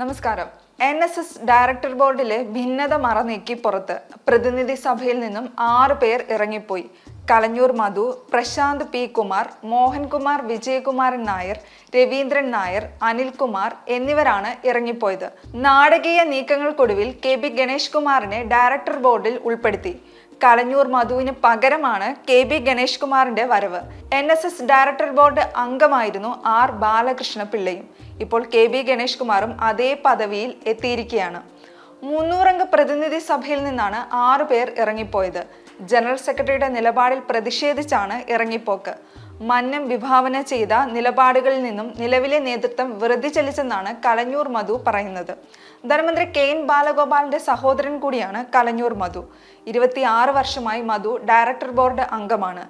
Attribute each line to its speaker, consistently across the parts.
Speaker 1: നമസ്കാരം. N S S director ബോർഡിലെ ഭിന്നത മറനീക്കി പുറത്ത് പ്രതിനിധി സഭയിൽ നിന്നും ആറ് പേർ ഇറങ്ങിപ്പോയി. കലഞ്ഞൂർ മധു പ്രശാന്ത് പി കുമാർ മോഹൻകുമാർ വിജയകുമാരൻ നായർ രവീന്ദ്രൻ നായർ അനിൽകുമാർ എന്നിവരാണ് ഇറങ്ങിപ്പോയത്. നാടകീയ നീക്കങ്ങൾക്കൊടുവിൽ കെ ബി ഗണേഷ് കുമാറിനെ ഡയറക്ടർ ബോർഡിൽ ഉൾപ്പെടുത്തി. കലഞ്ഞൂർ മധുവിന് പകരമാണ് കെ ബി ഗണേഷ് കുമാറിന്റെ വരവ്. N S S director board അംഗമായിരുന്നു ആർ ബാലകൃഷ്ണ പിള്ളയും ഇപ്പോൾ കെ ബി ഗണേഷ് കുമാറും അതേ പദവിയിൽ എത്തിയിരിക്കുകയാണ്. മുന്നൂറംഗ പ്രതിനിധി സഭയിൽ നിന്നാണ് ആറു പേർ ഇറങ്ങിപ്പോയത്. ജനറൽ സെക്രട്ടറിയുടെ നിലപാടിൽ പ്രതിഷേധിച്ചാണ് ഇറങ്ങിപ്പോക്ക്. മന്നം വിഭാവന ചെയ്ത നിലപാടുകളിൽ നിന്നും നിലവിലെ നേതൃത്വം വെറുതെ ചലിച്ചെന്നാണ് കലഞ്ഞൂർ മധു പറയുന്നത്. ധനമന്ത്രി കെ എൻ ബാലഗോപാലിന്റെ സഹോദരൻ കൂടിയാണ് കലഞ്ഞൂർ മധു. ഇരുപത്തിയാറ് വർഷമായി മധു ഡയറക്ടർ ബോർഡ് അംഗമാണ്.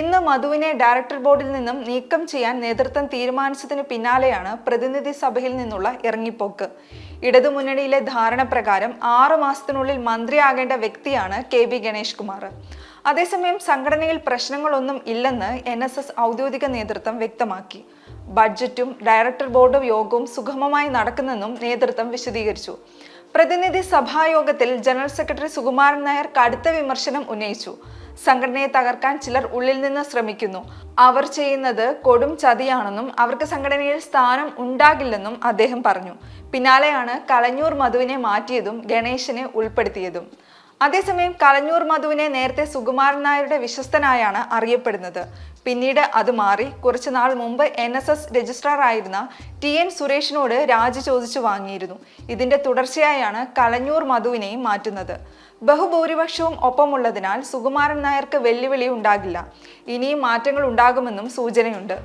Speaker 1: ഇന്ന് മധുവിനെ ഡയറക്ടർ ബോർഡിൽ നിന്നും നീക്കം ചെയ്യാൻ നേതൃത്വം തീരുമാനിച്ചതിന് പിന്നാലെയാണ് പ്രതിനിധി സഭയിൽ നിന്നുള്ള ഇറങ്ങിപ്പോക്ക്. ഇടതുമുന്നണിയിലെ ധാരണ പ്രകാരം ആറു മാസത്തിനുള്ളിൽ മന്ത്രിയാകേണ്ട വ്യക്തിയാണ് കെ ബി ഗണേഷ് കുമാർ. അതേസമയം സംഘടനയിൽ പ്രശ്നങ്ങളൊന്നും ഇല്ലെന്ന് എൻ എസ് എസ് ഔദ്യോഗിക നേതൃത്വം വ്യക്തമാക്കി. ബഡ്ജറ്റും ഡയറക്ടർ ബോർഡ് യോഗവും സുഗമമായി നടക്കുന്നെന്നും നേതൃത്വം വിശദീകരിച്ചു. പ്രതിനിധി സഭായോഗത്തിൽ ജനറൽ സെക്രട്ടറി സുകുമാരൻ നായർ കടുത്ത വിമർശനം ഉന്നയിച്ചു. സംഘടനയെ തകർക്കാൻ ചിലർ ഉള്ളിൽ നിന്ന് ശ്രമിക്കുന്നു. അവർ ചെയ്യുന്നത് കൊടും ചതിയാണെന്നും അവർക്ക് സംഘടനയിൽ സ്ഥാനം ഉണ്ടാകില്ലെന്നും അദ്ദേഹം പറഞ്ഞു. പിന്നാലെയാണ് കളഞ്ഞൂർ മധുവിനെ മാറ്റിയതും ഗണേശനെ ഉൾപ്പെടുത്തിയതും. അതേസമയം കളഞ്ഞൂർ മധുവിനെ നേരത്തെ സുകുമാരൻ നായരുടെ വിശ്വസ്തനായാണ് അറിയപ്പെടുന്നത്. പിന്നീട് അത് മാറി കുറച്ചു നാൾ മുമ്പ് എൻ എസ് എസ് രജിസ്ട്രാർ ആയിരുന്ന ടി എൻ സുരേഷിനോട് രാജി ചോദിച്ചു വാങ്ങിയിരുന്നു. ഇതിന്റെ തുടർച്ചയായാണ് കളഞ്ഞൂർ മധുവിനെയും മാറ്റുന്നത്. ബഹുഭൂരിപക്ഷവും ഒപ്പമുള്ളതിനാൽ സുകുമാരൻ നായർക്ക് വെല്ലുവിളി ഉണ്ടാകില്ല. ഇനിയും മാറ്റങ്ങൾ ഉണ്ടാകുമെന്നും സൂചനയുണ്ട്.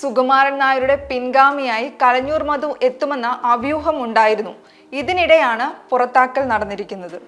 Speaker 1: സുകുമാരൻ നായരുടെ പിൻഗാമിയായി കളഞ്ഞൂർ മധു എത്തുമെന്ന അഭ്യൂഹം ഉണ്ടായിരുന്നു ഇതിനിടെയാണ് പുറത്താക്കൽ നടന്നിരിക്കുന്നത്.